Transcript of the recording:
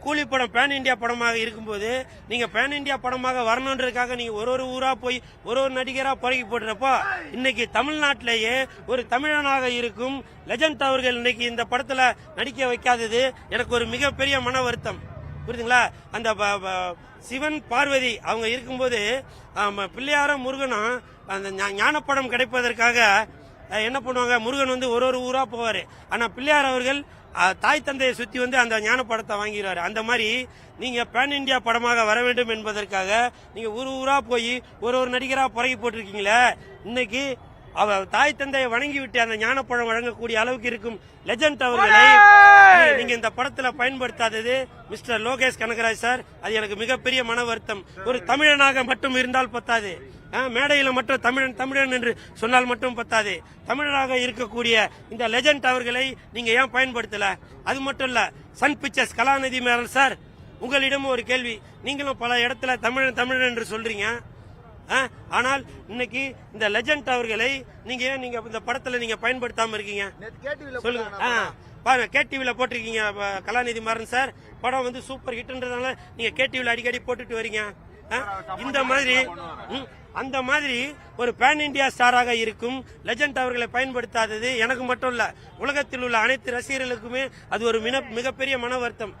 கூலி படம் pan India படமாக இருக்கும்போது நீங்க பேன் இந்தியா படமாக வரணுன்றதுக்காக நீங்க ஒரு ஒரு ஊரா போய் ஒரு ஒரு நடிகரா பழகி போடுறப்போ இன்னைக்கு தமிழ்நாட்டிலேயே ஒரு தமிழனாக இருக்கும் லெஜண்ட் அவர்கள் இன்னைக்கு இந்த படத்துல நடிக்க வைக்காதது எனக்கு ஒரு மிகப்பெரிய மன வருத்தம். புரியுதுங்களா? அந்த சிவன் பார்வதி அவங்க இருக்கும்போது ஆமா, பிள்ளையாரும் முருகனும் அந்த ஞா- ஞானப்படம் கிடைப்பதற்காக என்ன பண்ணுவாங்க? முருகன் வந்து ஒரு ஒரு ஊரா போவாரு. ஆனா பிள்ளையார் அவர்கள் தாய் தந்தையை சுத்தி வந்து அந்த ஞான படத்தை வாங்கிறாரு. அந்த மாதிரி நீங்க பேன் இந்தியா படமாக வர வேண்டும் என்பதற்காக நீங்க ஊர் ஊரா போய் ஒரு ஒரு நடிகரா புறகி போட்டிருக்கீங்களே இன்னைக்கு அவ தாய் தந்தையை வணங்கி விட்டு அந்த ஞானப்பழம் வழங்கக்கூடிய அளவுக்கு இருக்கும் லெஜண்ட் அவர்களை நீங்க இந்த படத்துல பயன்படுத்தாதது மிஸ்டர் லோகேஷ் கனகராஜ் சார். அது எனக்கு மிகப்பெரிய மன வருத்தம். ஒரு தமிழனாக மட்டும் இருந்தால் பத்தாது. மேடையில மட்டும் தமிழன் தமிழன் என்று சொன்னால் மட்டும் பத்தாது. தமிழராக இருக்கக்கூடிய இந்த லெஜண்ட் அவர்களை நீங்க ஏன் பயன்படுத்தல? அது மட்டும் இல்ல Sun Pictures Kalanithi Maran sir உங்களிடம் ஒரு கேள்வி. நீங்களும் பல இடத்துல தமிழன் தமிழன் என்று சொல்றீங்க. ஆனால் இன்னைக்கு இந்த லெஜண்ட் அவர்களை நீங்க ஏன் நீங்க இந்த படத்துல நீங்க பயன்படுத்தாம இருக்கீங்க? சொல்லுங்க. பாருங்க கேடிவில போட்டிருக்கீங்க ப- கலாநிதி மாறன் சார் படம் வந்து சூப்பர் ஹிட்ன்றதால நீங்க கேடிவில அடிக்கடி போட்டுட்டு வரீங்க. இந்த மாதிரி அந்த மாதிரி ஒரு பேன் இந்தியா ஸ்டாராக இருக்கும். லெஜண்ட் அவர்களை பயன்படுத்தாதது எனக்கு மட்டும் இல்ல உலகத்தில் உள்ள அனைத்து ரசிகர்களுக்குமே அது ஒரு மின- மிகப்பெரிய மன வருத்தம்.